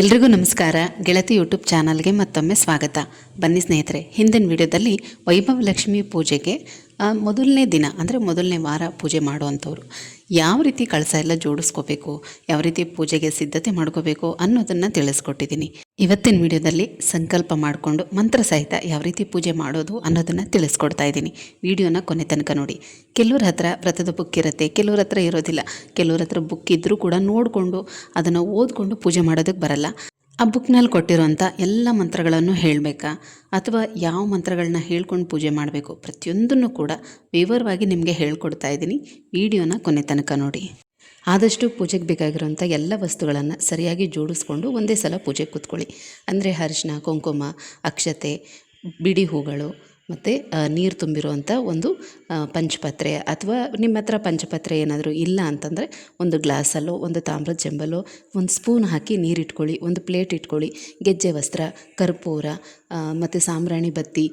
ಎಲ್ರಿಗೂ ನಮಸ್ಕಾರ. ಗೆಳತಿ ಯೂಟ್ಯೂಬ್ ಚಾನಲ್ಗೆ ಮತ್ತೊಮ್ಮೆ ಸ್ವಾಗತ. ಬನ್ನಿ ಸ್ನೇಹಿತರೆ ಹಿಂದಿನ ವಿಡಿಯೋದಲ್ಲಿ ವೈಭವ ಲಕ್ಷ್ಮಿ ಪೂಜೆಗೆ ಮೊದಲನೇ ದಿನ, ಅಂದರೆ ಮೊದಲನೇ ವಾರ ಪೂಜೆ ಮಾಡುವಂಥವ್ರು, ಯಾವ ರೀತಿ ಕಳಸ ಎಲ್ಲ ಜೋಡಿಸ್ಕೋಬೇಕು, ಯಾವ ರೀತಿ ಪೂಜೆಗೆ ಸಿದ್ಧತೆ ಮಾಡ್ಕೋಬೇಕು ಅನ್ನೋದನ್ನು ತಿಳಿಸ್ಕೊಟ್ಟಿದ್ದೀನಿ. ಇವತ್ತಿನ ವಿಡಿಯೋದಲ್ಲಿ ಸಂಕಲ್ಪ ಮಾಡಿಕೊಂಡು ಮಂತ್ರ ಸಹಿತ ಯಾವ ರೀತಿ ಪೂಜೆ ಮಾಡೋದು ಅನ್ನೋದನ್ನು ತಿಳಿಸ್ಕೊಡ್ತಾ ಇದ್ದೀನಿ. ವಿಡಿಯೋನ ಕೊನೆ ತನಕ ನೋಡಿ. ಕೆಲವ್ರ ಹತ್ರ ವ್ರತದ ಬುಕ್ ಇರುತ್ತೆ, ಕೆಲವ್ರ ಹತ್ರ ಇರೋದಿಲ್ಲ. ಕೆಲವ್ರ ಹತ್ರ ಬುಕ್ ಇದ್ದರೂ ಕೂಡ ನೋಡಿಕೊಂಡು ಅದನ್ನು ಓದ್ಕೊಂಡು ಪೂಜೆ ಮಾಡೋದಕ್ಕೆ ಬರಲ್ಲ. ಆ ಬುಕ್ನಲ್ಲಿ ಕೊಟ್ಟಿರೋಂಥ ಎಲ್ಲ ಮಂತ್ರಗಳನ್ನು ಹೇಳಬೇಕಾ? ಅಥವಾ ಯಾವ ಮಂತ್ರಗಳನ್ನ ಹೇಳ್ಕೊಂಡು ಪೂಜೆ ಮಾಡಬೇಕು? ಪ್ರತಿಯೊಂದನ್ನು ಕೂಡ ವಿವರವಾಗಿ ನಿಮಗೆ ಹೇಳ್ಕೊಡ್ತಾ ಇದ್ದೀನಿ. ವಿಡಿಯೋನ ಕೊನೆ ತನಕ ನೋಡಿ. ಆದಷ್ಟು ಪೂಜೆಗೆ ಬೇಕಾಗಿರುವಂಥ ಎಲ್ಲ ವಸ್ತುಗಳನ್ನು ಸರಿಯಾಗಿ ಜೋಡಿಸ್ಕೊಂಡು ಒಂದೇ ಸಲ ಪೂಜೆಗೆ ಕೂತ್ಕೊಳ್ಳಿ. ಅಂದರೆ ಅರಿಶಿನ, ಕುಂಕುಮ, ಅಕ್ಷತೆ, ಬಿಡಿ ಹೂಗಳು ಮತ್ತು ನೀರು ತುಂಬಿರುವಂಥ ಒಂದು ಪಂಚಪತ್ರೆ ಅಥವಾ ನಿಮ್ಮ ಹತ್ರ ಪಂಚಪತ್ರೆ ಏನಾದರೂ ಇಲ್ಲ ಅಂತಂದರೆ ಒಂದು ಗ್ಲಾಸಲ್ಲೋ, ಒಂದು ತಾಮ್ರದ ಚೆಂಬಲ್ಲೋ ಒಂದು ಸ್ಪೂನ್ ಹಾಕಿ ನೀರು ಇಟ್ಕೊಳ್ಳಿ, ಒಂದು ಪ್ಲೇಟ್ ಇಟ್ಕೊಳ್ಳಿ. ಗೆಜ್ಜೆ ವಸ್ತ್ರ, ಕರ್ಪೂರ ಮತ್ತು ಸಾಂಬ್ರಾಣಿ ಬತ್ತಿ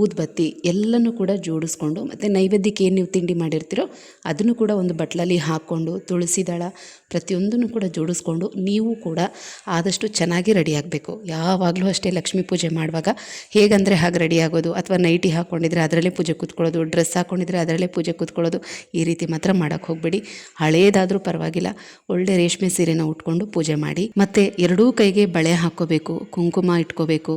ಊದ್ಬತ್ತಿ ಎಲ್ಲನೂ ಕೂಡ ಜೋಡಿಸ್ಕೊಂಡು ಮತ್ತು ನೈವೇದ್ಯಕ್ಕೆ ಏನು ನೀವು ತಿಂಡಿ ಮಾಡಿರ್ತೀರೋ ಅದನ್ನು ಕೂಡ ಒಂದು ಬಟ್ಲಲ್ಲಿ ಹಾಕ್ಕೊಂಡು ತುಳಸಿ ದಳ ಪ್ರತಿಯೊಂದನ್ನು ಕೂಡ ಜೋಡಿಸ್ಕೊಂಡು ನೀವು ಕೂಡ ಆದಷ್ಟು ಚೆನ್ನಾಗಿ ರೆಡಿ ಆಗಬೇಕು. ಯಾವಾಗಲೂ ಅಷ್ಟೇ ಲಕ್ಷ್ಮೀ ಪೂಜೆ ಮಾಡುವಾಗ ಹೇಗಂದರೆ ಹಾಗೆ ರೆಡಿ ಆಗೋದು. ಅಥವಾ ನೈಟಿ ಹಾಕ್ಕೊಂಡಿದ್ರೆ ಅದರಲ್ಲೇ ಪೂಜೆ ಕೂತ್ಕೊಳ್ಳೋದು, ಡ್ರೆಸ್ ಹಾಕ್ಕೊಂಡಿದ್ರೆ ಅದರಲ್ಲೇ ಪೂಜೆ ಕೂತ್ಕೊಳ್ಳೋದು, ಈ ರೀತಿ ಮಾತ್ರ ಮಾಡೋಕ್ಕೆ ಹೋಗಬೇಡಿ. ಹಳೇದಾದರೂ ಪರವಾಗಿಲ್ಲ, ಒಳ್ಳೆ ರೇಷ್ಮೆ ಸೀರೆನ ಉಟ್ಕೊಂಡು ಪೂಜೆ ಮಾಡಿ. ಮತ್ತು ಎರಡೂ ಕೈಗೆ ಬಳೆ ಹಾಕ್ಕೋಬೇಕು, ಕುಂಕುಮ ಇಟ್ಕೋಬೇಕು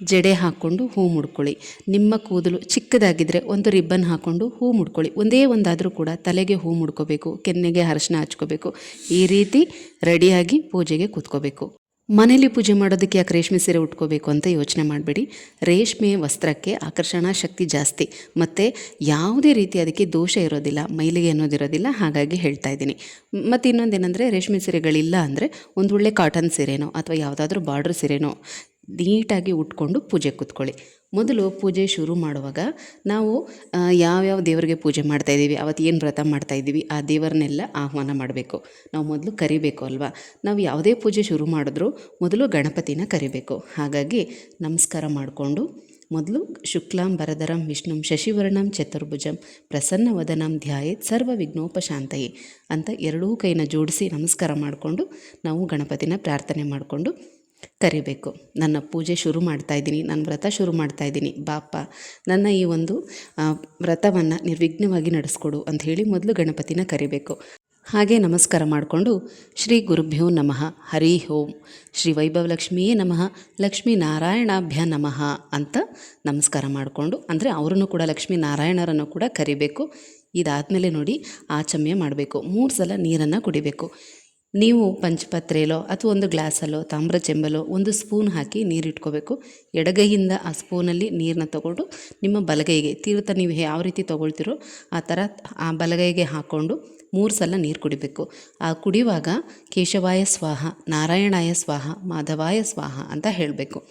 ಜಡೆ ಹಾಕ್ಕೊಂಡು ಹೂ ಮುಡ್ಕೊಳ್ಳಿ. ನಿಮ್ಮ ಕೂದಲು ಚಿಕ್ಕದಾಗಿದ್ದರೆ ಒಂದು ರಿಬ್ಬನ್ ಹಾಕ್ಕೊಂಡು ಹೂ ಮುಡ್ಕೊಳ್ಳಿ. ಒಂದೇ ಒಂದಾದರೂ ಕೂಡ ತಲೆಗೆ ಹೂ ಮುಡ್ಕೋಬೇಕು, ಕೆನ್ನೆಗೆ ಅರಶಿನ ಹಚ್ಕೋಬೇಕು. ಈ ರೀತಿ ರೆಡಿಯಾಗಿ ಪೂಜೆಗೆ ಕೂತ್ಕೋಬೇಕು. ಮನೇಲಿ ಪೂಜೆ ಮಾಡೋದಕ್ಕೆ ಯಾಕೆ ರೇಷ್ಮೆ ಸೀರೆ ಉಟ್ಕೋಬೇಕು ಅಂತ ಯೋಚನೆ ಮಾಡಬೇಡಿ. ರೇಷ್ಮೆ ವಸ್ತ್ರಕ್ಕೆ ಆಕರ್ಷಣಾ ಶಕ್ತಿ ಜಾಸ್ತಿ. ಮತ್ತು ಯಾವುದೇ ರೀತಿ ಅದಕ್ಕೆ ದೋಷ ಇರೋದಿಲ್ಲ, ಮೈಲಿಗೆ ಅನ್ನೋದಿರೋದಿಲ್ಲ, ಹಾಗಾಗಿ ಹೇಳ್ತಾ ಇದ್ದೀನಿ. ಮತ್ತು ಇನ್ನೊಂದೇನೆಂದರೆ, ರೇಷ್ಮೆ ಸೀರೆಗಳಿಲ್ಲ ಅಂದರೆ ಒಂದು ಒಳ್ಳೆ ಕಾಟನ್ ಸೀರೆನೋ ಅಥವಾ ಯಾವುದಾದ್ರೂ ಬಾರ್ಡ್ರ್ ಸೀರೆನೋ ನೀಟಾಗಿ ಉಟ್ಕೊಂಡು ಪೂಜೆ ಕೂತ್ಕೊಳ್ಳಿ. ಮೊದಲು ಪೂಜೆ ಶುರು ಮಾಡುವಾಗ ನಾವು ಯಾವ್ಯಾವ ದೇವರಿಗೆ ಪೂಜೆ ಮಾಡ್ತಾ ಇದ್ದೀವಿ, ಅವತ್ತು ಏನು ವ್ರತ ಮಾಡ್ತಾ ಇದ್ದೀವಿ, ಆ ದೇವರನ್ನೆಲ್ಲ ಆಹ್ವಾನ ಮಾಡಬೇಕು. ನಾವು ಮೊದಲು ಕರಿಬೇಕು ಅಲ್ವಾ? ನಾವು ಯಾವುದೇ ಪೂಜೆ ಶುರು ಮಾಡಿದ್ರೂ ಮೊದಲು ಗಣಪತಿನ ಕರಿಬೇಕು. ಹಾಗಾಗಿ ನಮಸ್ಕಾರ ಮಾಡಿಕೊಂಡು ಮೊದಲು ಶುಕ್ಲಾಂ ಬರದರಂ ವಿಷ್ಣುಂ, ಶಶಿವರ್ಣಂ, ಚತುರ್ಭುಜಂ, ಪ್ರಸನ್ನವದನಂ, ಧ್ಯಾಯೇತ್, ಸರ್ವ ವಿಘ್ನೋಪಶಾಂತಯೇ ಅಂತ ಎರಡೂ ಕೈನ ಜೋಡಿಸಿ ನಮಸ್ಕಾರ ಮಾಡಿಕೊಂಡು ನಾವು ಗಣಪತಿನ ಪ್ರಾರ್ಥನೆ ಮಾಡಿಕೊಂಡು ಕರಿಬೇಕು. ನನ್ನ ಪೂಜೆ ಶುರು ಮಾಡ್ತಾ ಇದ್ದೀನಿ. ನನ್ನ ವ್ರತ ಶುರು ಮಾಡ್ತಾ ಇದ್ದೀನಿ. ಬಾಪ, ನನ್ನ ಈ ಒಂದು ವ್ರತವನ್ನು ನಿರ್ವಿಘ್ನವಾಗಿ ನಡೆಸ್ಕೊಡು ಅಂತ ಹೇಳಿ ಮೊದಲು ಗಣಪತಿನ ಕರಿಬೇಕು. ಹಾಗೆ ನಮಸ್ಕಾರ ಮಾಡಿಕೊಂಡು ಶ್ರೀ ಗುರುಭ್ಯೋ ನಮಃ. ಹರಿ ಓಂ. ಶ್ರೀ ವೈಭವ ಲಕ್ಷ್ಮಿಯೇ ನಮಃ. ಲಕ್ಷ್ಮೀ ನಾರಾಯಣಾಭ್ಯ ನಮಃ ಅಂತ ನಮಸ್ಕಾರ ಮಾಡಿಕೊಂಡು, ಅಂದರೆ ಅವರನ್ನು ಕೂಡ ಲಕ್ಷ್ಮೀ ನಾರಾಯಣರನ್ನು ಕೂಡ ಕರಿಬೇಕು. ಇದಾದಮೇಲೆ ನೋಡಿ ಆಚಮ್ಯ ಮಾಡಬೇಕು. ಮೂರು ಸಲ ನೀರನ್ನು ಕುಡಿಬೇಕು. ನೀವು ಪಂಚಪತ್ರೆಯಲ್ಲೋ ಅಥವಾ ಒಂದು ಗ್ಲಾಸಲ್ಲೋ, ತಾಮ್ರ ಚೆಂಬಲೋ ಒಂದು ಸ್ಪೂನ್ ಹಾಕಿ ನೀರಿಟ್ಕೋಬೇಕು. ಎಡಗೈಯಿಂದ ಆ ಸ್ಪೂನಲ್ಲಿ ನೀರನ್ನ ತಗೊಂಡು ನಿಮ್ಮ ಬಲಗೈಗೆ, ತೀರ್ಥ ನೀವು ಯಾವ ರೀತಿ ತೊಗೊಳ್ತೀರೋ ಆ ಥರ ಆ ಬಲಗೈಗೆ ಹಾಕ್ಕೊಂಡು ಮೂರು ಸಲ ನೀರು ಕುಡಿಬೇಕು. ಆ ಕುಡಿಯುವಾಗ ಕೇಶವಾಯ ಸ್ವಾಹ, ನಾರಾಯಣಾಯ ಸ್ವಾಹ, ಮಾಧವಾಯ ಸ್ವಾಹ ಅಂತ ಹೇಳಬೇಕು.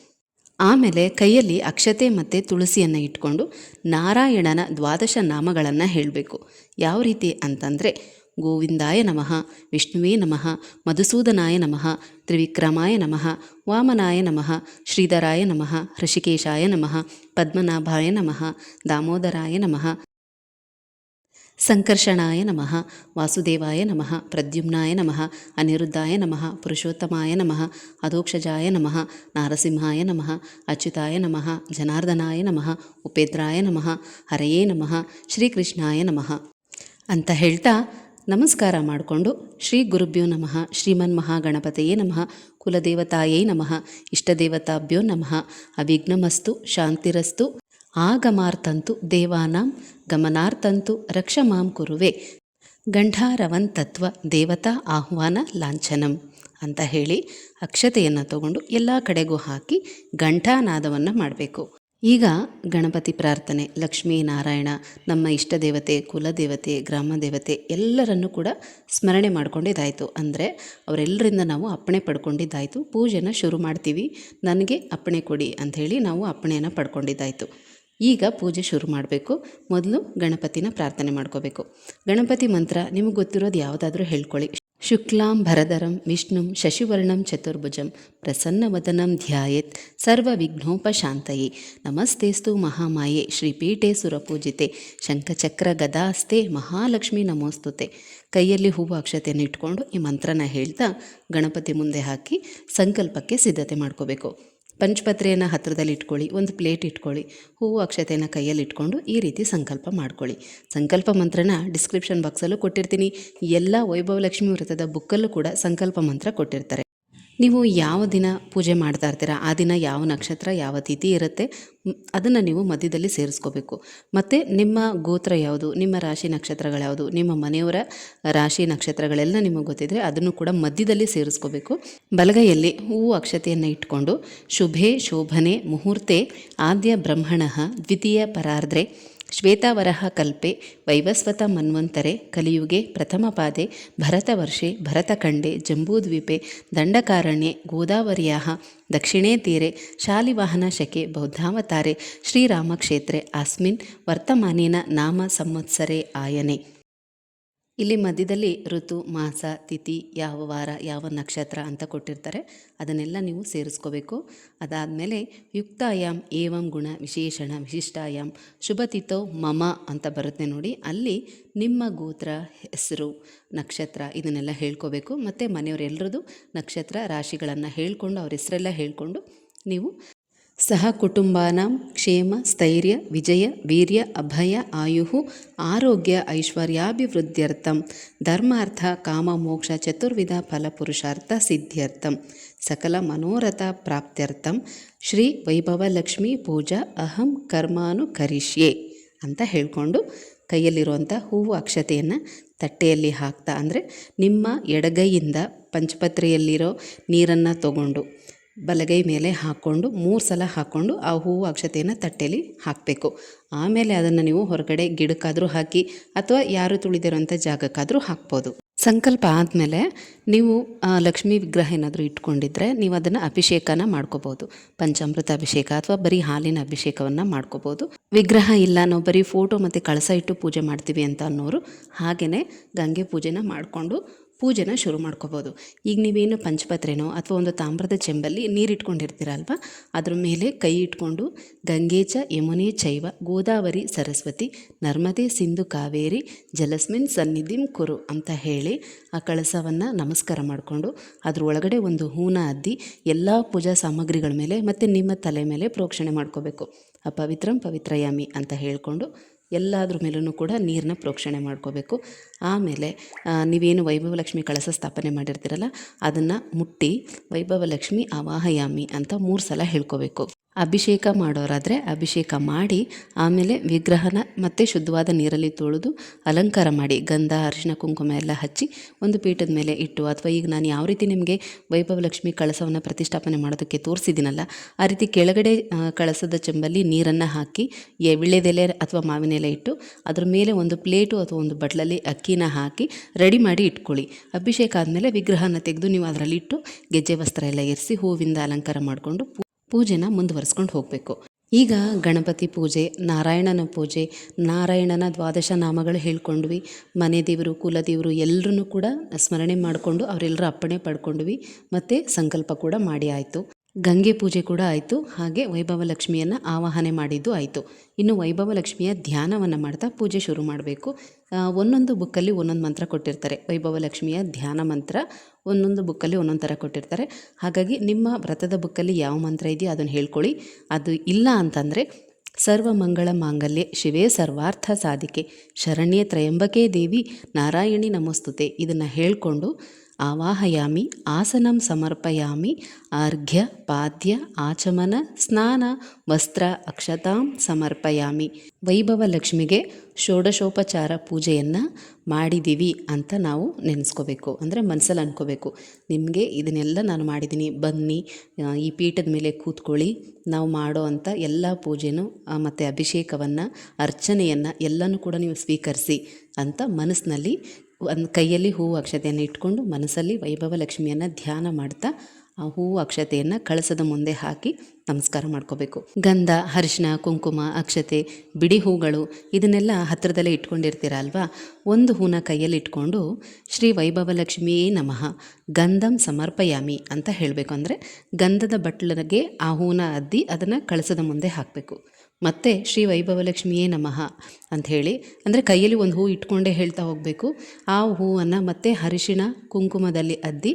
ಆಮೇಲೆ ಕೈಯಲ್ಲಿ ಅಕ್ಷತೆ ಮತ್ತು ತುಳಸಿಯನ್ನು ಇಟ್ಕೊಂಡು ನಾರಾಯಣನ ದ್ವಾದಶ ನಾಮಗಳನ್ನು ಹೇಳಬೇಕು. ಯಾವ ರೀತಿ ಅಂತಂದರೆ ಗೋವಿಂದಾಯ ನಮಃ, ವಿಷ್ಣುವೇ ನಮಃ, ಮಧುಸೂದನಾಯ ನಮಃ, ತ್ರಿವಿಕ್ರಮಾಯ ನಮಃ, ವಾಮನಾಯ ನಮಃ, ಶ್ರೀಧರಾಯ ನಮಃ, ಹೃಷಿಕೇಶಾಯ ನಮಃ, ಪದ್ಮನಾಭಾಯ ನಮಃ, ದಾಮೋದರಾಯ ನಮಃ, ಸಂಕರ್ಷಣಾಯ ನಮಃ, ವಾಸುದೇವಾಯ ನಮಃ, ಪ್ರದ್ಯುಮ್ನಾಯ ನಮಃ, ಅನಿರುದ್ಧಾಯ ನಮಃ, ಪುರುಷೋತ್ತಮಾಯ ನಮಃ, ಅಧೋಕ್ಷಜಾಯ ನಮಃ, ನಾರಸಿಂಹಾಯ ನಮಃ, ಅಚ್ಯುತಾಯ ನಮಃ, ಜನಾರ್ದನಾಯ ನಮಃ, ಉಪೇಂದ್ರಾಯ ನಮಃ, ಹರೆಯೇ ನಮಃ, ಶ್ರೀಕೃಷ್ಣಾಯ ನಮಃ. ಅಂತ ಹೇಳ್ತಾ ನಮಸ್ಕಾರ ಮಾಡಿಕೊಂಡು ಶ್ರೀ ಗುರುಭ್ಯೋ ನಮಃ, ಶ್ರೀಮನ್ ಮಹಾಗಣಪತಯೇ ನಮಃ, ಕುಲದೇವತಾಯೇ ನಮಃ, ಇಷ್ಟದೇವತಾಭ್ಯೋ ನಮಃ. ಅವಿಘ್ನಮಸ್ತು, ಶಾಂತಿರಸ್ತು, ಆಗಮಾರ್ತಂತು, ದೇವಾನಾಂ ಗಮನಾರ್ಥಂತು ರಕ್ಷ ಮಾಂ ಕುರುವೆ. ಗಂಢಾರವಂತತ್ವ, ದೇವತಾ ಆಹ್ವಾನ, ಲಾಂಛನಂ ಅಂತ ಹೇಳಿ ಅಕ್ಷತೆಯನ್ನು ತಗೊಂಡು ಎಲ್ಲ ಕಡೆಗೂ ಹಾಕಿ ಗಂಠಾನಾದವನ್ನು ಮಾಡಬೇಕು. ಈಗ ಗಣಪತಿ ಪ್ರಾರ್ಥನೆ, ಲಕ್ಷ್ಮೀ ನಾರಾಯಣ, ನಮ್ಮ ಇಷ್ಟ ದೇವತೆ ಕುಲದೇವತೆ ಗ್ರಾಮ ದೇವತೆ ಎಲ್ಲರನ್ನೂ ಕೂಡ ಸ್ಮರಣೆ ಮಾಡ್ಕೊಂಡಿದ್ದಾಯಿತು. ಅಂದರೆ ಅವರೆಲ್ಲರಿಂದ ನಾವು ಅಪ್ಪಣೆ ಪಡ್ಕೊಂಡಿದ್ದಾಯಿತು. ಪೂಜೆನ ಶುರು ಮಾಡ್ತೀವಿ. ನನಗೆ ಅಪ್ಪಣೆ ಕೊಡಿ ಅಂಥೇಳಿ ನಾವು ಅಪ್ಪಣೆಯನ್ನು ಪಡ್ಕೊಂಡಿದ್ದಾಯಿತು. ಈಗ ಪೂಜೆ ಶುರು ಮಾಡಬೇಕು. ಮೊದಲು ಗಣಪತಿನ ಪ್ರಾರ್ಥನೆ ಮಾಡ್ಕೋಬೇಕು. ಗಣಪತಿ ಮಂತ್ರ ನಿಮಗೆ ಗೊತ್ತಿರೋದು ಯಾವುದಾದ್ರೂ ಹೇಳ್ಕೊಳ್ಳಿ. ಶುಕ್ಲಾಂ ಭರಧರಂ ವಿಷ್ಣುಂ ಶಶಿವರ್ಣಂ ಚತುರ್ಭುಜಂ ಪ್ರಸನ್ನವದನಂ ಧ್ಯಾಯೇತ್ ಸರ್ವವಿಘ್ನೋಪಶಾಂತಯೇ. ನಮಸ್ತೇಸ್ತು ಮಹಾಮಾಯೆ, ಶ್ರೀಪೀಠೆ ಸುರಪೂಜಿತೆ, ಶಂಖಚಕ್ರ ಗದಾಸ್ತೆ ಮಹಾಲಕ್ಷ್ಮಿ ನಮೋಸ್ತುತೆ. ಕೈಯಲ್ಲಿ ಹೂವು ಅಕ್ಷತೆಯನ್ನು ಇಟ್ಕೊಂಡು ಈ ಮಂತ್ರನ ಹೇಳ್ತಾ ಗಣಪತಿ ಮುಂದೆ ಹಾಕಿ ಸಂಕಲ್ಪಕ್ಕೆ ಸಿದ್ಧತೆ ಮಾಡ್ಕೋಬೇಕು. ಪಂಚಪತ್ರೆಯನ್ನು ಹತ್ತಿರದಲ್ಲಿ ಇಟ್ಕೊಳ್ಳಿ, ಒಂದು ಪ್ಲೇಟ್ ಇಟ್ಕೊಳ್ಳಿ, ಹೂವು ಅಕ್ಷತೆಯನ್ನು ಕೈಯಲ್ಲಿ ಇಟ್ಕೊಂಡು ಈ ರೀತಿ ಸಂಕಲ್ಪ ಮಾಡ್ಕೊಳ್ಳಿ. ಸಂಕಲ್ಪ ಮಂತ್ರನ ಡಿಸ್ಕ್ರಿಪ್ಷನ್ ಬಾಕ್ಸಲ್ಲೂ ಕೊಟ್ಟಿರ್ತೀನಿ. ಎಲ್ಲ ವೈಭವ ಲಕ್ಷ್ಮಿ ವ್ರತದ ಬುಕ್ಕಲ್ಲೂ ಕೂಡ ಸಂಕಲ್ಪ ಮಂತ್ರ ಕೊಟ್ಟಿರ್ತಾರೆ. ನೀವು ಯಾವ ದಿನ ಪೂಜೆ ಮಾಡ್ತಾ ಇರ್ತೀರ? ಆ ದಿನ ಯಾವ ನಕ್ಷತ್ರ, ಯಾವ ತಿಥಿ ಇರುತ್ತೆ? ಅದನ್ನು ನೀವು ಮಧ್ಯದಲ್ಲಿ ಸೇರಿಸ್ಕೋಬೇಕು. ಮತ್ತು ನಿಮ್ಮ ಗೋತ್ರ ಯಾವುದು? ನಿಮ್ಮ ರಾಶಿ ನಕ್ಷತ್ರಗಳು ಯಾವುದು? ನಿಮ್ಮ ಮನೆಯವರ ರಾಶಿ ನಕ್ಷತ್ರಗಳೆಲ್ಲ ನಿಮಗೆ ಗೊತ್ತಿದ್ರೆ ಅದನ್ನು ಕೂಡ ಮಧ್ಯದಲ್ಲಿ ಸೇರಿಸ್ಕೋಬೇಕು. ಬಲಗೈಯಲ್ಲಿ ಹೂವು ಅಕ್ಷತೆಯನ್ನು ಇಟ್ಕೊಂಡು ಶುಭೆ ಶೋಭನೆ ಮುಹೂರ್ತೆ ಆದ್ಯ ಬ್ರಹ್ಮಣ ದ್ವಿತೀಯ ಪರಾರ್ಧ್ರೆ ಶ್ವೇತಾವರಹ ಕಲ್ಪೆ ವೈವಸ್ವತ ಮನ್ವಂತರೆ ಕಲಿಯುಗೆ ಪ್ರಥಮ ಪಾದೆ ಭರತವರ್ಷೆ ಭರತಖಂಡೆ ಜಂಬೂದ್ವೀಪೆ ದಂಡಕಾರಣ್ಯೆ ಗೋದಾವರ್ಯಾ ದಕ್ಷಿಣೇ ತೀರೆ ಶಾಲಿವಾಹನ ಶಕೆ ಬೌದ್ಧಾವತಾರೆ ಶ್ರೀರಾಮಕ್ಷೇತ್ರೆ ಅಸ್ಮಿನ್ ವರ್ತಮಾನೇನ ನಾಮ ಸಂವತ್ಸರೆ ಆಯನೆ. ಇಲ್ಲಿ ಮಧ್ಯದಲ್ಲಿ ಋತು, ಮಾಸ, ತಿಥಿ, ಯಾವ ವಾರ, ಯಾವ ನಕ್ಷತ್ರ ಅಂತ ಕೊಟ್ಟಿರ್ತಾರೆ. ಅದನ್ನೆಲ್ಲ ನೀವು ಸೇರಿಸ್ಕೋಬೇಕು. ಅದಾದಮೇಲೆ ಯುಕ್ತಾಯಾಮ್ ಏವಂ ಗುಣ ವಿಶೇಷಣ ವಿಶಿಷ್ಟಾಯಾಮ್ ಶುಭತಿಥೋ ಮಮ ಅಂತ ಬರುತ್ತೆ ನೋಡಿ. ಅಲ್ಲಿ ನಿಮ್ಮ ಗೋತ್ರ, ಹೆಸರು, ನಕ್ಷತ್ರ ಇದನ್ನೆಲ್ಲ ಹೇಳ್ಕೋಬೇಕು. ಮತ್ತು ಮನೆಯವರೆಲ್ಲರದು ನಕ್ಷತ್ರ ರಾಶಿಗಳನ್ನು ಹೇಳ್ಕೊಂಡು ಅವ್ರ ಹೆಸರೆಲ್ಲ ಹೇಳ್ಕೊಂಡು ನೀವು ಸಹ ಕುಟುಂಬಾನಾಂ ಕ್ಷೇಮ, ಸ್ಥೈರ್ಯ, ವಿಜಯ, ವೀರ್ಯ, ಅಭಯ ಆಯು ಆರೋಗ್ಯ, ಐಶ್ವರ್ಯಾಭಿವೃದ್ಧ್ಯರ್ಥಂ, ಧರ್ಮಾರ್ಥ, ಕಾಮ, ಮೋಕ್ಷ, ಚತುರ್ವಿಧ ಫಲಪುರುಷಾರ್ಥ ಸಿದ್ಧ್ಯರ್ಥಂ, ಸಕಲ ಮನೋರಥ ಪ್ರಾಪ್ತ್ಯರ್ಥಂ, ಶ್ರೀ ವೈಭವಲಕ್ಷ್ಮಿ ಪೂಜಾ ಅಹಂ ಕರ್ಮಾನು ಕರಿಷ್ಯೆ ಅಂತ ಹೇಳಿಕೊಂಡು ಕೈಯಲ್ಲಿರುವಂಥ ಹೂವು ಅಕ್ಷತೆಯನ್ನು ತಟ್ಟೆಯಲ್ಲಿ ಹಾಕ್ತಾ ಅಂದರೆ ನಿಮ್ಮ ಎಡಗೈಯಿಂದ ಪಂಚಪತ್ರೆಯಲ್ಲಿರೋ ನೀರನ್ನು ತಗೊಂಡು ಬಲಗೈ ಮೇಲೆ ಹಾಕ್ಕೊಂಡು ಮೂರು ಸಲ ಹಾಕ್ಕೊಂಡು ಆ ಹೂವು ಅಕ್ಷತೆಯನ್ನು ತಟ್ಟೆಯಲ್ಲಿ ಹಾಕಬೇಕು. ಆಮೇಲೆ ಅದನ್ನು ನೀವು ಹೊರಗಡೆ ಗಿಡಕ್ಕಾದರೂ ಹಾಕಿ ಅಥವಾ ಯಾರು ತುಳಿದಿರೋಂಥ ಜಾಗಕ್ಕಾದರೂ ಹಾಕ್ಬೋದು. ಸಂಕಲ್ಪ ಆದಮೇಲೆ ನೀವು ಲಕ್ಷ್ಮೀ ವಿಗ್ರಹ ಏನಾದರೂ ಇಟ್ಕೊಂಡಿದ್ರೆ ನೀವು ಅದನ್ನು ಅಭಿಷೇಕನ ಮಾಡ್ಕೋಬೋದು. ಪಂಚಾಮೃತ ಅಭಿಷೇಕ ಅಥವಾ ಬರೀ ಹಾಲಿನ ಅಭಿಷೇಕವನ್ನು ಮಾಡ್ಕೋಬೋದು. ವಿಗ್ರಹ ಇಲ್ಲ ನಾವು ಬರೀ ಫೋಟೋ ಮತ್ತು ಕಳಸ ಇಟ್ಟು ಪೂಜೆ ಮಾಡ್ತೀವಿ ಅಂತ ಅನ್ನೋರು ಹಾಗೆಯೇ ಗಂಗೆ ಪೂಜೆನ ಮಾಡಿಕೊಂಡು ಪೂಜೆನ ಶುರು ಮಾಡ್ಕೋಬೋದು. ಈಗ ನೀವೇನು ಪಂಚಪತ್ರೆನೋ ಅಥವಾ ಒಂದು ತಾಮ್ರದ ಚೆಂಬಲ್ಲಿ ನೀರು ಇಟ್ಕೊಂಡಿರ್ತೀರಲ್ವ ಅದ್ರ ಮೇಲೆ ಕೈ ಇಟ್ಕೊಂಡು ಗಂಗೆ ಚ ಯಮುನೆ ಚೈವ ಗೋದಾವರಿ ಸರಸ್ವತಿ ನರ್ಮದೆ ಸಿಂಧು ಕಾವೇರಿ ಜಲಸ್ಮಿನ್ ಸನ್ನಿಧಿಂ ಕುರು ಅಂತ ಹೇಳಿ ಆ ಕಳಸವನ್ನು ನಮಸ್ಕಾರ ಮಾಡಿಕೊಂಡು ಅದ್ರ ಒಳಗಡೆ ಒಂದು ಹೂನ ಅದ್ದಿ ಎಲ್ಲ ಪೂಜಾ ಸಾಮಗ್ರಿಗಳ ಮೇಲೆ ಮತ್ತು ನಿಮ್ಮ ತಲೆ ಮೇಲೆ ಪ್ರೋಕ್ಷಣೆ ಮಾಡ್ಕೋಬೇಕು. ಅಪವಿತ್ರಂ ಪವಿತ್ರಯಾಮಿ ಅಂತ ಹೇಳಿಕೊಂಡು ಎಲ್ಲದ್ರ ಮೇಲೂ ಕೂಡ ನೀರನ್ನ ಪ್ರೋಕ್ಷಣೆ ಮಾಡ್ಕೋಬೇಕು. ಆಮೇಲೆ ನೀವೇನು ವೈಭವಲಕ್ಷ್ಮಿ ಕಳಸ ಸ್ಥಾಪನೆ ಮಾಡಿರ್ತೀರಲ್ಲ, ಅದನ್ನು ಮುಟ್ಟಿ ವೈಭವಲಕ್ಷ್ಮಿ ಅವಾಹಯಾಮಿ ಅಂತ ಮೂರು ಸಲ ಹೇಳ್ಕೋಬೇಕು. ಅಭಿಷೇಕ ಮಾಡೋರಾದರೆ ಅಭಿಷೇಕ ಮಾಡಿ, ಆಮೇಲೆ ವಿಗ್ರಹನ ಮತ್ತೆ ಶುದ್ಧವಾದ ನೀರಲ್ಲಿ ತೊಳೆದು ಅಲಂಕಾರ ಮಾಡಿ, ಗಂಧ ಅರಿಶಿನ ಕುಂಕುಮ ಎಲ್ಲ ಹಚ್ಚಿ ಒಂದು ಪೀಠದ ಮೇಲೆ ಇಟ್ಟು, ಅಥವಾ ಈಗ ನಾನು ಯಾವ ರೀತಿ ನಿಮಗೆ ವೈಭವ ಲಕ್ಷ್ಮಿ ಕಳಸವನ್ನು ಪ್ರತಿಷ್ಠಾಪನೆ ಮಾಡೋದಕ್ಕೆ ತೋರಿಸಿದ್ದೀನಲ್ಲ ಆ ರೀತಿ ಕೆಳಗಡೆ ಕಳಸದ ಚೆಂಬಲ್ಲಿ ನೀರನ್ನು ಹಾಕಿ, ಎ- ವಿಳ್ಯದೆಲೆ ಅಥವಾ ಮಾವಿನ ಎಲೆ ಇಟ್ಟು ಅದರ ಮೇಲೆ ಒಂದು ಪ್ಲೇಟು ಅಥವಾ ಒಂದು ಬಟ್ಲಲ್ಲಿ ಅಕ್ಕಿನ ಹಾಕಿ ರೆಡಿ ಮಾಡಿ ಇಟ್ಕೊಳ್ಳಿ. ಅಭಿಷೇಕ ಆದಮೇಲೆ ವಿಗ್ರಹನ ತೆಗೆದು ನೀವು ಅದರಲ್ಲಿ ಇಟ್ಟು ಗೆಜ್ಜೆ ವಸ್ತ್ರ ಎಲ್ಲ ಇರಿಸಿ ಹೂವಿಂದ ಅಲಂಕಾರ ಮಾಡಿಕೊಂಡು ಪೂಜೆನ ಮುಂದುವರಿಸ್ಕೊಂಡು ಹೋಗಬೇಕು. ಈಗ ಗಣಪತಿ ಪೂಜೆ, ನಾರಾಯಣನ ಪೂಜೆ, ನಾರಾಯಣನ ದ್ವಾದಶ ನಾಮಗಳು ಹೇಳ್ಕೊಂಡ್ವಿ. ಮನೆ ದೇವರು ಕುಲದೇವರು ಎಲ್ಲರನ್ನೂ ಕೂಡ ಸ್ಮರಣೆ ಮಾಡಿಕೊಂಡು ಅವರೆಲ್ಲರ ಅಪ್ಪಣೆ ಪಡ್ಕೊಂಡ್ವಿ. ಮತ್ತು ಸಂಕಲ್ಪ ಕೂಡ ಮಾಡಿ ಆಯಿತು. ಗಂಗೆ ಪೂಜೆ ಕೂಡ ಆಯಿತು. ಹಾಗೆ ವೈಭವ ಲಕ್ಷ್ಮಿಯನ್ನು ಆವಾಹನೆ ಮಾಡಿದ್ದು ಆಯಿತು. ಇನ್ನು ವೈಭವ ಲಕ್ಷ್ಮಿಯ ಧ್ಯಾನವನ್ನು ಮಾಡ್ತಾ ಪೂಜೆ ಶುರು ಮಾಡಬೇಕು. ಒಂದೊಂದು ಬುಕ್ಕಲ್ಲಿ ಒಂದೊಂದು ಮಂತ್ರ ಕೊಟ್ಟಿರ್ತಾರೆ. ವೈಭವ ಲಕ್ಷ್ಮಿಯ ಧ್ಯಾನ ಮಂತ್ರ ಒಂದೊಂದು ಬುಕ್ಕಲ್ಲಿ ಒಂದೊಂದು ಥರ ಕೊಟ್ಟಿರ್ತಾರೆ. ಹಾಗಾಗಿ ನಿಮ್ಮ ವ್ರತದ ಬುಕ್ಕಲ್ಲಿ ಯಾವ ಮಂತ್ರ ಇದೆಯೋ ಅದನ್ನು ಹೇಳ್ಕೊಳ್ಳಿ. ಅದು ಇಲ್ಲ ಅಂತಂದರೆ, ಸರ್ವ ಮಂಗಳ ಮಾಂಗಲ್ಯ ಶಿವೇ ಸರ್ವಾರ್ಥ ಸಾಧಿಕೆ ಶರಣ್ಯ ತ್ರಯಂಬಕೇ ದೇವಿ ನಾರಾಯಣಿ ನಮಸ್ತುತೆ. ಇದನ್ನು ಹೇಳಿಕೊಂಡು ಆವಾಹಯಾಮಿ, ಆಸನಂ ಸಮರ್ಪಯಾಮಿ ಅರ್ಘ್ಯ ಪಾದ್ಯ, ಆಚಮನ, ಸ್ನಾನ, ವಸ್ತ್ರ, ಅಕ್ಷತಾಂ ಸಮರ್ಪಯಾಮಿ. ವೈಭವ ಲಕ್ಷ್ಮಿಗೆ ಷೋಡಶೋಪಚಾರ ಪೂಜೆಯನ್ನು ಮಾಡಿದ್ದೀವಿ ಅಂತ ನಾವು ನೆನೆಸ್ಕೋಬೇಕು. ಅಂದರೆ ಮನಸ್ಸಲ್ಲಿ ಅನ್ಕೋಬೇಕು. ನಿಮಗೆ ಇದನ್ನೆಲ್ಲ ನಾನು ಮಾಡಿದ್ದೀನಿ ಬನ್ನಿ ಈ ಪೀಠದ ಮೇಲೆ ಕೂತ್ಕೊಳ್ಳಿ. ನಾವು ಮಾಡೋ ಅಂಥ ಎಲ್ಲ ಪೂಜೆನೂ ಮತ್ತು ಅಭಿಷೇಕವನ್ನು, ಅರ್ಚನೆಯನ್ನು ಎಲ್ಲನೂ ಕೂಡ ನೀವು ಸ್ವೀಕರಿಸಿ ಅಂತ ಮನಸ್ಸಿನಲ್ಲಿ ಒಂದು ಕೈಯಲ್ಲಿ ಹೂವು ಅಕ್ಷತೆಯನ್ನು ಇಟ್ಕೊಂಡು ಮನಸ್ಸಲ್ಲಿ ವೈಭವ ಲಕ್ಷ್ಮಿಯನ್ನು ಧ್ಯಾನ ಮಾಡ್ತಾ ಆ ಹೂವು ಅಕ್ಷತೆಯನ್ನು ಕಳಸದ ಮುಂದೆ ಹಾಕಿ ನಮಸ್ಕಾರ ಮಾಡ್ಕೋಬೇಕು. ಗಂಧ ಅರಿಶಿನ ಕುಂಕುಮ, ಅಕ್ಷತೆ, ಬಿಡಿ ಹೂಗಳು ಇದನ್ನೆಲ್ಲ ಹತ್ತಿರದಲ್ಲೇ ಇಟ್ಕೊಂಡಿರ್ತೀರ ಅಲ್ವಾ ಒಂದು ಹೂನ ಕೈಯಲ್ಲಿ ಇಟ್ಕೊಂಡು ಶ್ರೀ ವೈಭವ ಲಕ್ಷ್ಮಿಯೇ ನಮಃ, ಗಂಧಂ ಸಮರ್ಪಯಾಮಿ ಅಂತ ಹೇಳಬೇಕು. ಅಂದರೆ ಗಂಧದ ಬಟ್ಲಗೆ ಆ ಹೂನ ಅದ್ದಿ ಅದನ್ನು ಕಳಸದ ಮುಂದೆ ಹಾಕಬೇಕು. ಮತ್ತು ಶ್ರೀ ವೈಭವಲಕ್ಷ್ಮಿಯೇ ನಮಃ ಅಂಥೇಳಿ, ಅಂದರೆ ಕೈಯಲ್ಲಿ ಒಂದು ಹೂ ಇಟ್ಕೊಂಡೇ ಹೇಳ್ತಾ ಹೋಗಬೇಕು. ಆ ಹೂವನ್ನು ಮತ್ತೆ ಅರಿಶಿಣ ಕುಂಕುಮದಲ್ಲಿ ಅದ್ದಿ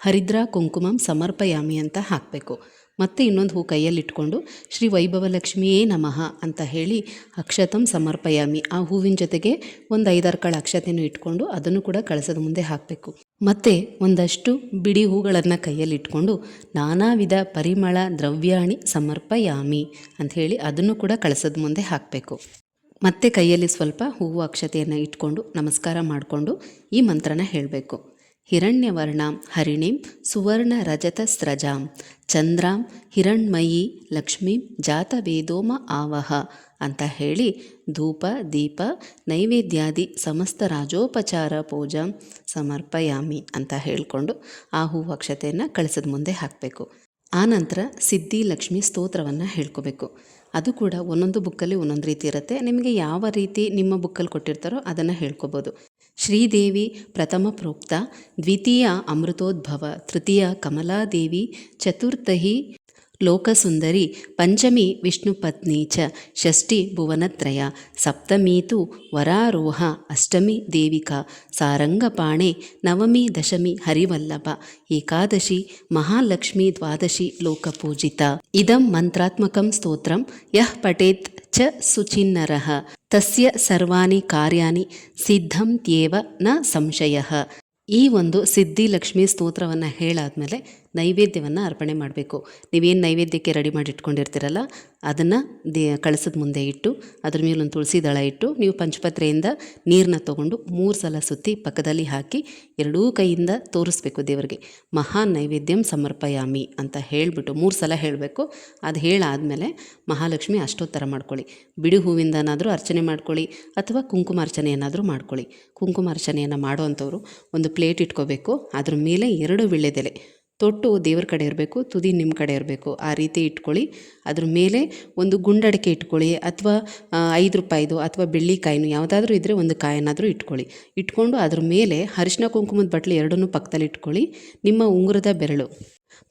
ಹರಿದ್ರ ಕುಂಕುಮಂ ಸಮರ್ಪಯಾಮಿ ಅಂತ ಹಾಕಬೇಕು. ಮತ್ತೆ ಇನ್ನೊಂದು ಹೂ ಕೈಯಲ್ಲಿಟ್ಕೊಂಡು, ಶ್ರೀ ವೈಭವಲಕ್ಷ್ಮಿಯೇ ನಮಃ ಅಂತ ಹೇಳಿ ಅಕ್ಷತಂ ಸಮರ್ಪಯಾಮಿ. ಆ ಹೂವಿನ ಜೊತೆಗೆ ಒಂದು ಐದಾರು ಕಾಳು ಅಕ್ಷತೆಯನ್ನು ಇಟ್ಕೊಂಡು ಅದನ್ನು ಕೂಡ ಕಳಸದ ಮುಂದೆ ಹಾಕಬೇಕು. ಮತ್ತು ಒಂದಷ್ಟು ಬಿಡಿ ಹೂಗಳನ್ನು ಕೈಯಲ್ಲಿಟ್ಕೊಂಡು ನಾನಾ ವಿಧ ಪರಿಮಳ ದ್ರವ್ಯಾಣಿ ಸಮರ್ಪಯಾಮಿ ಅಂತ ಹೇಳಿ ಅದನ್ನು ಕೂಡ ಕಳಸದ ಮುಂದೆ ಹಾಕಬೇಕು. ಮತ್ತೆ ಕೈಯಲ್ಲಿ ಸ್ವಲ್ಪ ಹೂವು ಅಕ್ಷತೆಯನ್ನು ಇಟ್ಕೊಂಡು ನಮಸ್ಕಾರ ಮಾಡಿಕೊಂಡು ಈ ಮಂತ್ರನ ಹೇಳಬೇಕು. ಹಿರಣ್ಯವರ್ಣಾಂ ಹರಿಣಿಂ ಸುವರ್ಣ ರಜತ ಸ್ರಜಾಂ ಚಂದ್ರಾಂ ಹಿರಣ್ಮಯಿ ಲಕ್ಷ್ಮೀಂ ಜಾತವೇದೋಮ ಆವಹ ಅಂತ ಹೇಳಿ ಧೂಪ, ದೀಪ, ನೈವೇದ್ಯಾದಿ, ಸಮಸ್ತ ರಾಜೋಪಚಾರ, ಪೂಜಾ, ಸಮರ್ಪಯಾಮಿ ಅಂತ ಹೇಳಿಕೊಂಡು ಆ ಹೂವಕ್ಷತೆಯನ್ನು ಕಳಿಸಿದ ಮುಂದೆ ಹಾಕಬೇಕು. ಆನಂತರ ಸಿದ್ಧಿ, ಲಕ್ಷ್ಮಿ ಸ್ತೋತ್ರವನ್ನು ಹೇಳ್ಕೋಬೇಕು. ಅದು ಕೂಡ ಒಂದೊಂದು ಬುಕ್ಕಲ್ಲಿ ಒಂದೊಂದು ರೀತಿ ಇರುತ್ತೆ. ನಿಮಗೆ ಯಾವ ರೀತಿ ನಿಮ್ಮ ಬುಕ್ಕಲ್ಲಿ ಕೊಟ್ಟಿರ್ತಾರೋ ಅದನ್ನು ಹೇಳ್ಕೊಬೋದು. శ్రీదేవి ప్రథమ ప్రోక్త ద్వితీయ అమృతోద్భవ తృతీయ కమలాదేవి చతుర్థి లోకసుందరి పంచమి విష్ణుపత్ని చ షష్ఠి భువనత్రయ సప్తమీ తు వరారోహ అష్టమి దేవిక సారంగపాణే నవమి దశమి హరివల్లభ ఏకాదశి మహాలక్ష్మి ద్వాదశి లోకపూజిత. ఇదం మంత్రాత్మకం స్తోత్రం. యః పఠేత్ ಚ ಸುಚಿನ್ನರಃ ತಸ್ಯ ಸರ್ವಾಣಿ ಕಾರ್ಯಾಣಿ ಸಿದ್ಧಂತ್ಯೇವ ನ ಸಂಶಯ ಈ ಒಂದು ಸಿದ್ಧಿಲಕ್ಷ್ಮಿ ಸ್ತೋತ್ರವನ್ನು ಹೇಳಾದ್ಮೇಲೆ ನೈವೇದ್ಯವನ್ನು ಅರ್ಪಣೆ ಮಾಡಬೇಕು. ನೀವೇನು ನೈವೇದ್ಯಕ್ಕೆ ರೆಡಿ ಮಾಡಿ ಇಟ್ಕೊಂಡಿರ್ತೀರಲ್ಲ ಅದನ್ನು ದೇ, ಕಳಸದ ಮುಂದೆ ಇಟ್ಟು, ಅದ್ರ ಒಂದು ತುಳಸಿ ದಳ ಇಟ್ಟು, ನೀವು ಪಂಚಪತ್ರೆಯಿಂದ ನೀರನ್ನ ತೊಗೊಂಡು ಮೂರು ಸಲ ಸುತ್ತಿ ಪಕ್ಕದಲ್ಲಿ ಹಾಕಿ ಎರಡೂ ಕೈಯಿಂದ ತೋರಿಸ್ಬೇಕು ದೇವರಿಗೆ. ಮಹಾ ನೈವೇದ್ಯಂ ಸಮರ್ಪಯಾಮಿ ಅಂತ ಹೇಳಿಬಿಟ್ಟು ಮೂರು ಸಲ ಹೇಳಬೇಕು. ಅದು ಹೇಳಾದಮೇಲೆ ಮಹಾಲಕ್ಷ್ಮಿ ಅಷ್ಟೋತ್ತರ ಮಾಡ್ಕೊಳ್ಳಿ. ಬಿಡಿ ಹೂವಿಂದನಾದರೂ ಅರ್ಚನೆ ಮಾಡ್ಕೊಳ್ಳಿ, ಅಥವಾ ಕುಂಕುಮಾರ್ಚನೆಯನ್ನಾದರೂ ಮಾಡ್ಕೊಳ್ಳಿ. ಕುಂಕುಮಾರ್ಚನೆಯನ್ನು ಅರ್ಚನೆಯನ್ನು ಅಂಥವ್ರು ಒಂದು ಪ್ಲೇಟ್ ಇಟ್ಕೋಬೇಕು. ಅದ್ರ ಮೇಲೆ ಎರಡು ವೀಳ್ಯದೆಲೆ ತೊಟ್ಟು ದೇವ್ರ ಕಡೆ ಇರಬೇಕು, ತುದಿ ನಿಮ್ಮ ಕಡೆ ಇರಬೇಕು. ಆ ರೀತಿ ಇಟ್ಕೊಳ್ಳಿ. ಅದ್ರ ಮೇಲೆ ಒಂದು ಗುಂಡಡಿಕೆ ಇಟ್ಕೊಳ್ಳಿ ಅಥವಾ ಐದು ರೂಪಾಯಿದು ಅಥವಾ ಬೆಳ್ಳಿ ಕಾಯಿನು ಯಾವುದಾದ್ರೂ ಇದ್ದರೆ ಒಂದು ಕಾಯನ್ನಾದರೂ ಇಟ್ಕೊಳ್ಳಿ. ಇಟ್ಕೊಂಡು ಅದ್ರ ಮೇಲೆ ಅರಿಶಿನ ಕುಂಕುಮದ ಬಟ್ಲು ಎರಡನ್ನೂ ಪಕ್ಕದಲ್ಲಿ ಇಟ್ಕೊಳ್ಳಿ. ನಿಮ್ಮ ಉಂಗುರದ ಬೆರಳು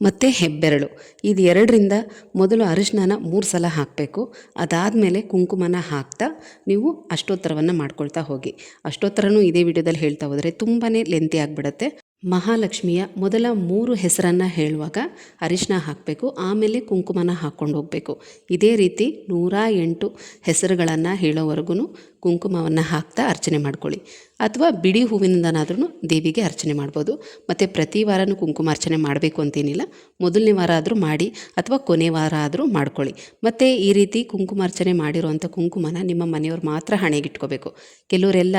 ಮತ್ತು ಹೆಬ್ಬೆರಳು. ಇದು ಎರಡರಿಂದ ಮೊದಲು ಅರಿಶಿನ ಮೂರು ಸಲ ಹಾಕಬೇಕು. ಅದಾದಮೇಲೆ ಕುಂಕುಮನ ಹಾಕ್ತಾ ನೀವು ಅಷ್ಟೋತ್ತರವನ್ನು ಮಾಡ್ಕೊಳ್ತಾ ಹೋಗಿ. ಅಷ್ಟೋತ್ತರನೂ ಇದೇ ವಿಡಿಯೋದಲ್ಲಿ ಹೇಳ್ತಾ ಹೋದರೆ ತುಂಬಾ ಲೆಂತಿ ಆಗಿಬಿಡುತ್ತೆ. ಮಹಾಲಕ್ಷ್ಮಿಯ ಮೊದಲ ಮೂರು ಹೆಸರನ್ನು ಹೇಳುವಾಗ ಅರಿಶಿನ ಹಾಕಬೇಕು, ಆಮೇಲೆ ಕುಂಕುಮನ ಹಾಕ್ಕೊಂಡು ಹೋಗಬೇಕು. ಇದೇ ರೀತಿ ನೂರ ಎಂಟು ಹೆಸರುಗಳನ್ನು ಹೇಳೋವರೆಗೂ ಕುಂಕುಮವನ್ನು ಹಾಕ್ತಾ ಅರ್ಚನೆ ಮಾಡ್ಕೊಳ್ಳಿ. ಅಥವಾ ಬಿಡಿ ಹೂವಿನಿಂದನಾದ್ರೂ ದೇವಿಗೆ ಅರ್ಚನೆ ಮಾಡ್ಬೋದು. ಮತ್ತು ಪ್ರತಿ ವಾರನೂ ಕುಂಕುಮಾರ್ಚನೆ ಮಾಡಬೇಕು ಅಂತೇನಿಲ್ಲ. ಮೊದಲನೇ ವಾರ ಆದರೂ ಮಾಡಿ ಅಥವಾ ಕೊನೆ ವಾರ ಆದರೂ ಮಾಡ್ಕೊಳ್ಳಿ. ಮತ್ತು ಈ ರೀತಿ ಕುಂಕುಮ ಅರ್ಚನೆ ಮಾಡಿರುವಂಥ ಕುಂಕುಮನ ನಿಮ್ಮ ಮನೆಯವ್ರು ಮಾತ್ರ ಹಣೆಗಿಟ್ಕೋಬೇಕು ಕೆಲವರೆಲ್ಲ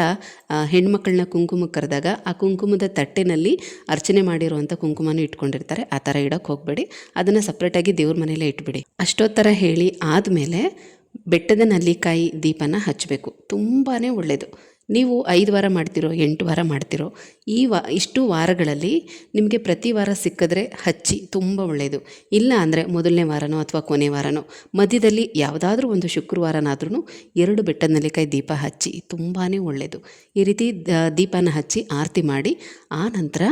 ಹೆಣ್ಮಕ್ಳನ್ನ ಕುಂಕುಮಕ್ಕೆ ಕರೆದಾಗ ಆ ಕುಂಕುಮದ ತಟ್ಟೆನಲ್ಲಿ ಅರ್ಚನೆ ಮಾಡಿರುವಂಥ ಕುಂಕುಮನೂ ಇಟ್ಕೊಂಡಿರ್ತಾರೆ. ಆ ಥರ ಇಡೋಕ್ಕೆ ಹೋಗಬೇಡಿ. ಅದನ್ನು ಸಪ್ರೇಟಾಗಿ ದೇವ್ರ ಮನೇಲೇ ಇಟ್ಬಿಡಿ. ಅಷ್ಟೊತ್ತರ ಹೇಳಿ ಆದಮೇಲೆ ಬೆಟ್ಟದ ನಲ್ಲಿಕಾಯಿ ದೀಪನ ಹಚ್ಚಬೇಕು ತುಂಬಾ ಒಳ್ಳೆಯದು ನೀವು ಐದು ವಾರ ಮಾಡ್ತಿರೋ, ಎಂಟು ವಾರ ಮಾಡ್ತಿರೋ, ಈ ವಾ, ಇಷ್ಟು ವಾರಗಳಲ್ಲಿ ನಿಮಗೆ ಪ್ರತಿ ವಾರ ಸಿಕ್ಕಿದ್ರೆ ಹಚ್ಚಿ ತುಂಬ ಒಳ್ಳೆಯದು ಇಲ್ಲ ಅಂದರೆ ಮೊದಲನೇ ವಾರನೋ ಅಥವಾ ಕೊನೆ ವಾರನೋ, ಮಧ್ಯದಲ್ಲಿ ಯಾವುದಾದ್ರೂ ಒಂದು ಶುಕ್ರವಾರನಾದ್ರೂ ಎರಡು ಬೆಟ್ಟದ ನೆಲ್ಲಿಕಾಯಿ ದೀಪ ಹಚ್ಚಿ ತುಂಬಾ ಒಳ್ಳೆಯದು ಈ ರೀತಿ ದೀಪನ ಹಚ್ಚಿ ಆರತಿ ಮಾಡಿ, ಆ ನಂತರ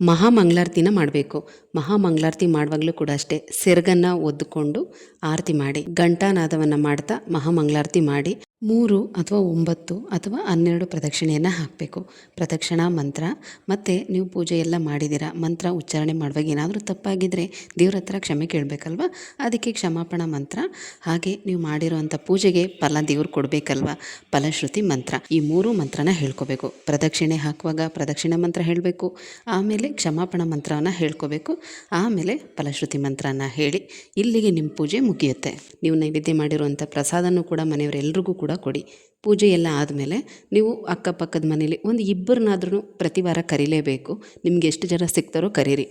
ಮಹಾಮಂಗಳಾರತಿನ ಮಾಡಬೇಕು. ಮಹಾಮಂಗಳಾರತಿ ಮಾಡುವಾಗಲೂ ಕೂಡ ಅಷ್ಟೇ, ಸೆರಗನ್ನು ಒದ್ದುಕೊಂಡು ಆರತಿ ಮಾಡಿ, ಘಂಟಾನಾದವನ್ನು ಮಾಡ್ತಾ ಮಹಾಮಂಗಳಾರತಿ ಮಾಡಿ ಮೂರು ಅಥವಾ ಒಂಬತ್ತು ಅಥವಾ ಹನ್ನೆರಡು ಪ್ರದಕ್ಷಿಣೆಯನ್ನು ಹಾಕಬೇಕು. ಪ್ರದಕ್ಷಿಣಾ, ಮಂತ್ರ. ಮತ್ತು ನೀವು ಪೂಜೆ ಎಲ್ಲ ಮಾಡಿದ್ದೀರಾ? ಮಂತ್ರ ಉಚ್ಚಾರಣೆ ಮಾಡುವಾಗ ಏನಾದರೂ ತಪ್ಪಾಗಿದ್ದರೆ ದೇವ್ರ ಹತ್ರ ಕ್ಷಮೆ ಕೇಳಬೇಕಲ್ವ? ಅದಕ್ಕೆ ಕ್ಷಮಾಪಣ, ಮಂತ್ರ. ಹಾಗೆ ನೀವು ಮಾಡಿರೋವಂಥ ಪೂಜೆಗೆ ಫಲ ದೇವ್ರು ಕೊಡಬೇಕಲ್ವ? ಫಲಶ್ರುತಿ, ಮಂತ್ರ. ಈ ಮೂರು ಮಂತ್ರನ ಹೇಳ್ಕೋಬೇಕು. ಪ್ರದಕ್ಷಿಣೆ ಹಾಕುವಾಗ ಪ್ರದಕ್ಷಿಣೆ ಮಂತ್ರ ಹೇಳಬೇಕು. ಆಮೇಲೆ ಕ್ಷಮಾಪಣ ಮಂತ್ರವನ್ನು ಹೇಳ್ಕೋಬೇಕು. ಆಮೇಲೆ ಫಲಶ್ರುತಿ ಮಂತ್ರನ ಹೇಳಿ ಇಲ್ಲಿಗೆ ನಿಮ್ಮ ಪೂಜೆ ಮುಗಿಯುತ್ತೆ. ನೀವು ನೈವೇದ್ಯ ಮಾಡಿರುವಂಥ ಪ್ರಸಾದನೂ ಕೂಡ ಮನೆಯವರೆಲ್ಲರಿಗೂ ಕೂಡ ಕೊಡಿ. ಪೂಜೆ ಎಲ್ಲ ಆದಮೇಲೆ ನೀವು ಅಕ್ಕಪಕ್ಕದ ಮನೇಲಿ ಒಂದು ಇಬ್ಬರನ್ನಾದ್ರೂ ಪ್ರತಿ ವಾರ ಕರೀಲೇಬೇಕು. ನಿಮ್ಗೆ ಎಷ್ಟು ಜನ ಸಿಗ್ತಾರೋ ಕರೀರಿ.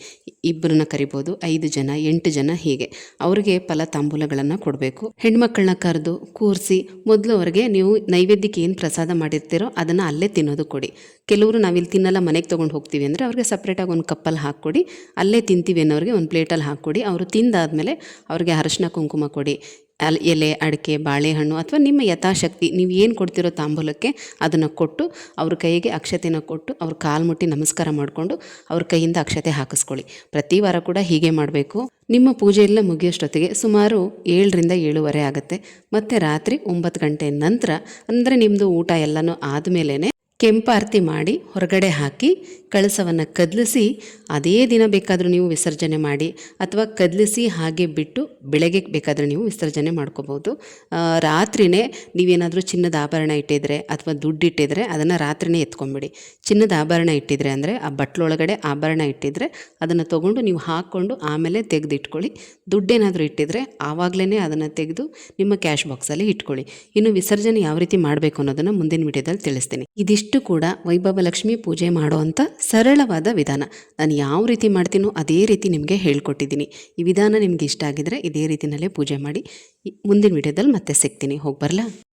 ಇಬ್ಬರನ್ನ ಕರಿಬೋದು, ಐದು ಜನ, ಎಂಟು ಜನ ಹೀಗೆ. ಅವ್ರಿಗೆ ಫಲ ತಾಂಬೂಲಗಳನ್ನು ಕೊಡಬೇಕು. ಹೆಣ್ಮಕ್ಳನ್ನ ಕರೆದು ಕೂರಿಸಿ ಮೊದಲು ಅವ್ರಿಗೆ ನೀವು ನೈವೇದ್ಯಕ್ಕೆ ಏನು ಪ್ರಸಾದ ಮಾಡಿರ್ತೀರೋ ಅದನ್ನು ಅಲ್ಲೇ ತಿನ್ನೋದು ಕೊಡಿ. ಕೆಲವರು ನಾವಿಲ್ಲಿ ತಿನ್ನಲ್ಲ, ಮನೆಗೆ ತೊಗೊಂಡು ಹೋಗ್ತೀವಿ ಅಂದರೆ ಅವ್ರಿಗೆ ಸಪ್ರೇಟಾಗಿ ಒಂದು ಕಪ್ಪಲ್ಲಿ ಹಾಕ್ಕೊಡಿ. ಅಲ್ಲೇ ತಿಂತೀವಿ ಅನ್ನೋರಿಗೆ ಒಂದು ಪ್ಲೇಟಲ್ಲಿ ಹಾಕ್ಕೊಡಿ. ಅವರು ತಿಂದಾದಮೇಲೆ ಅವ್ರಿಗೆ ಅರಶಿನ ಕುಂಕುಮ ಕೊಡಿ. ಅಲ್ ಎಲೆ, ಅಡಿಕೆ, ಬಾಳೆಹಣ್ಣು ಅಥವಾ ನಿಮ್ಮ ಯಥಾಶಕ್ತಿ ನೀವು ಏನು ಕೊಡ್ತಿರೋ ತಾಂಬೂಲಕ್ಕೆ ಅದನ್ನು ಕೊಟ್ಟು ಅವ್ರ ಕೈಗೆ ಅಕ್ಷತೆನ ಕೊಟ್ಟು ಅವ್ರ ಕಾಲು ಮುಟ್ಟಿ ನಮಸ್ಕಾರ ಮಾಡಿಕೊಂಡು ಅವ್ರ ಕೈಯಿಂದ ಅಕ್ಷತೆ ಹಾಕಿಸ್ಕೊಳ್ಳಿ. ಪ್ರತಿ ವಾರ ಕೂಡ ಹೀಗೆ ಮಾಡಬೇಕು. ನಿಮ್ಮ ಪೂಜೆ ಎಲ್ಲ ಮುಗಿಯೋಷ್ಟೊತ್ತಿಗೆ ಸುಮಾರು ಏಳರಿಂದ ಏಳುವರೆ ಆಗುತ್ತೆ. ಮತ್ತು ರಾತ್ರಿ ಒಂಬತ್ತು ಗಂಟೆ ನಂತರ, ಅಂದರೆ ನಿಮ್ಮದು ಊಟ ಎಲ್ಲನೂ ಆದಮೇಲೆ ಕೆಂಪಾರತಿ ಮಾಡಿ ಹೊರಗಡೆ ಹಾಕಿ ಕಳಸವನ್ನು ಕದಲಿಸಿ ಅದೇ ದಿನ ಬೇಕಾದರೂ ನೀವು ವಿಸರ್ಜನೆ ಮಾಡಿ ಅಥವಾ ಕದಲಿಸಿ ಹಾಗೆ ಬಿಟ್ಟು ಬೆಳಗ್ಗೆ ಬೇಕಾದರೆ ನೀವು ವಿಸರ್ಜನೆ ಮಾಡ್ಕೋಬೋದು. ರಾತ್ರಿನೇ ನೀವೇನಾದರೂ ಚಿನ್ನದ ಆಭರಣ ಇಟ್ಟಿದ್ರೆ ಅಥವಾ ದುಡ್ಡು ಇಟ್ಟಿದ್ರೆ ಅದನ್ನು ರಾತ್ರಿನೇ ಎತ್ಕೊಂಬಿಡಿ ಚಿನ್ನದ ಆಭರಣ ಇಟ್ಟಿದ್ರೆ ಅಂದರೆ ಆ ಬಟ್ಲೊಳಗಡೆ ಆಭರಣ ಇಟ್ಟಿದ್ರೆ ಅದನ್ನು ತೊಗೊಂಡು ನೀವು ಹಾಕ್ಕೊಂಡು ಆಮೇಲೆ ತೆಗೆದು ಇಟ್ಕೊಳ್ಳಿ ದುಡ್ಡೇನಾದರೂ ಇಟ್ಟಿದ್ರೆ ಆವಾಗಲೇ ಅದನ್ನು ತೆಗೆದು ನಿಮ್ಮ ಕ್ಯಾಶ್ ಬಾಕ್ಸಲ್ಲಿ ಇಟ್ಕೊಳ್ಳಿ. ಇನ್ನು ವಿಸರ್ಜನೆ ಯಾವ ರೀತಿ ಮಾಡಬೇಕು ಅನ್ನೋದನ್ನು ಮುಂದಿನ ವಿಡಿಯೋದಲ್ಲಿ ತಿಳಿಸ್ತೀನಿ. ಇದಿಷ್ಟು. ಕೂಡ ವೈಭವ ಲಕ್ಷ್ಮಿ ಪೂಜೆ ಮಾಡುವಂಥ ಸರಳವಾದ ವಿಧಾನ. ನಾನು ಯಾವ ರೀತಿ ಮಾಡ್ತೀನೋ ಅದೇ ರೀತಿ ನಿಮಗೆ ಹೇಳ್ಕೊಟ್ಟಿದ್ದೀನಿ. ಈ ವಿಧಾನ ನಿಮ್ಗೆ ಇಷ್ಟ ಆಗಿದ್ರೆ ಇದೇ ರೀತಿಯಲ್ಲೇ ಪೂಜೆ ಮಾಡಿ. ಮುಂದಿನ ವಿಡಿಯೋದಲ್ಲಿ ಮತ್ತೆ ಸಿಗ್ತೀನಿ. ಹೋಗಿ ಬರಲಾ?